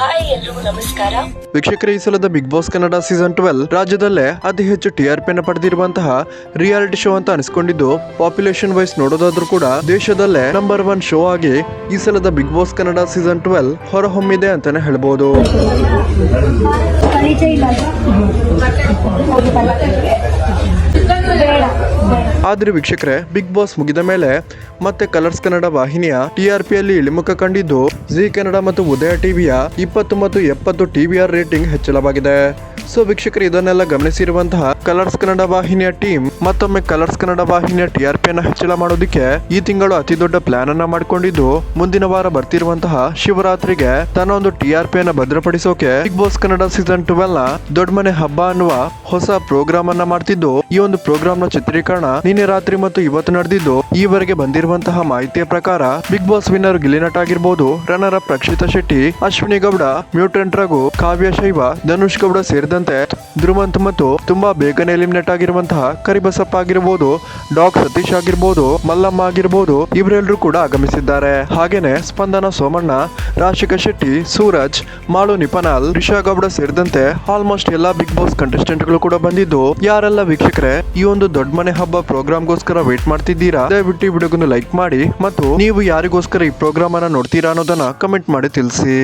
Hi ಎಲ್ರಿಗೂ ನಮಸ್ಕಾರ. ವೀಕ್ಷಕರೇ ಈ ಸಲದ Bigg Boss Kannada season twelve ರಾಜ್ಯದಲ್ಲೇ ಅತಿ ಹೆಚ್ಚು ಟಿ ಆರ್ ಪಿಯನ್ನು ಪಡೆದಿರುವಂತಹ ರಿಯಾಲಿಟಿ ಶೋ ಅಂತ ಅನಿಸ್ಕೊಂಡಿದ್ದು ಪಾಪ್ಯುಲೇಷನ್ ವೈಸ್ ನೋಡೋದಾದ್ರೂ ಕೂಡ ದೇಶದಲ್ಲೇ ನಂಬರ್ ಒನ್ ಶೋ ಆಗಿ ಈ ಸಲದ Bigg Boss Kannada season twelve ಹೊರಹೊಮ್ಮಿದೆ ಅಂತಾನೆ ಹೇಳ್ಬೋದು. ಆದ್ರೆ ವೀಕ್ಷಕರೇ ಬಿಗ್ ಬಾಸ್ ಮುಗಿದ ಮೇಲೆ ಮತ್ತೆ ಕಲರ್ಸ್ ಕನ್ನಡ ವಾಹಿನಿಯ ಟಿ ಆರ್ ಪಿಯಲ್ಲಿ ಇಳಿಮುಖ ಕಂಡಿದ್ದು ಜಿ ಕನ್ನಡ ಮತ್ತು ಉದಯ ಟಿವಿಯ ಇಪ್ಪತ್ತು ಮತ್ತು ಎಪ್ಪತ್ತು ಟಿವಿಆರ್ ರೇಟಿಂಗ್ ಹೆಚ್ಚಳವಾಗಿದೆ. ಸೊ ವೀಕ್ಷಕರು, ಇದನ್ನೆಲ್ಲ ಗಮನಿಸಿರುವಂತಹ ಕಲರ್ಸ್ ಕನ್ನಡ ವಾಹಿನಿಯ ಟೀಮ್ ಮತ್ತೊಮ್ಮೆ ಕಲರ್ಸ್ ಕನ್ನಡ ವಾಹಿನಿಯ ಟಿ ಆರ್ ಪಿಯನ್ನು ಹೆಚ್ಚಳ ಮಾಡೋದಕ್ಕೆ ಈ ತಿಂಗಳು ಅತಿ ದೊಡ್ಡ ಪ್ಲಾನ್ ಅನ್ನ ಮಾಡಿಕೊಂಡಿದ್ದು, ಮುಂದಿನ ವಾರ ಬರ್ತಿರುವಂತಹ ಶಿವರಾತ್ರಿಗೆ ತನ್ನ ಒಂದು ಟಿ ಆರ್ ಪಿಯನ್ನು ಭದ್ರಪಡಿಸೋಕೆ ಬಿಗ್ ಬಾಸ್ ಕನ್ನಡ ಸೀಸನ್ ಟ್ವೆಲ್ನ ದೊಡ್ಡ ಮನೆ ಹಬ್ಬ ಅನ್ನುವ ಹೊಸ ಪ್ರೋಗ್ರಾಮ್ ಅನ್ನ ಮಾಡ್ತಿದ್ದು. ಈ ಒಂದು ಪ್ರೋಗ್ರಾಮ್ನ ಚಿತ್ರೀಕರಣ ನಿನ್ನೆ ರಾತ್ರಿ ಮತ್ತು ಇವತ್ತು ನಡೆದಿದ್ದು ಈವರೆಗೆ ಬಂದಿರುವಂತಹ ಮಾಹಿತಿಯ ಪ್ರಕಾರ ಬಿಗ್ ಬಾಸ್ ವಿನ್ನರ್ ಗಿಲಿನಟ್ ಆಗಿರ್ಬೋದು runner up Rakshita Shetty, Ashwini Gowda, mutant Raghu, Kavya Shaiva, Dhanush Gowda ಸೇರಿದಂತೆ ಧ್ರುವಂತ್ ಮತ್ತು ತುಂಬಾ ಬೇಗನೆ ಎಲಿಮಿನೇಟ್ ಆಗಿರುವಂತಹ ಕರಿಬಸಪ್ಪ ಆಗಿರ್ಬೋದು ಡಾಕ್ ಸತೀಶ್ ಆಗಿರ್ಬೋದು, ಮಲ್ಲಮ್ಮ ಆಗಿರ್ಬೋದು ಇವರೆಲ್ಲರೂ ಕೂಡ ಆಗಮಿಸಿದ್ದಾರೆ. ಹಾಗೇನೆ ಸ್ಪಂದನ ಸೋಮಣ್ಣ, ರಾಶಿಕಾ ಶೆಟ್ಟಿ, ಸೂರಜ್, ಮಾಳು ನಿಪನಾಲ್, ರಿಷಾ ಗೌಡ ಸೇರಿದಂತೆ ಆಲ್ಮೋಸ್ಟ್ ಎಲ್ಲಾ ಬಿಗ್ ಬಾಸ್ ಕಂಟೆಸ್ಟೆಂಟ್ಗಳು ಕೂಡ ಬಂದಿದ್ದು, ಯಾರೆಲ್ಲ ವೀಕ್ಷಕರೇ, ಈ ಒಂದು ದೊಡ್ಡ ಮನೆ ಹಬ್ಬ ಪ್ರೋಗ್ರಾಮ್ ಗೋಸ್ಕರ ವೇಟ್ ಮಾಡ್ತಿದ್ದೀರಾ? ದಯವಿಟ್ಟು ವಿಡಿಯೋಗನ್ನು ಲೈಕ್ ಮಾಡಿ ಮತ್ತು ನೀವು ಯಾರಿಗೋಸ್ಕರ ಈ ಪ್ರೋಗ್ರಾಮ್ ಅನ್ನ ನೋಡ್ತೀರಾ ಅನ್ನೋದನ್ನ ಕಮೆಂಟ್ ಮಾಡಿ ತಿಳಿಸಿ.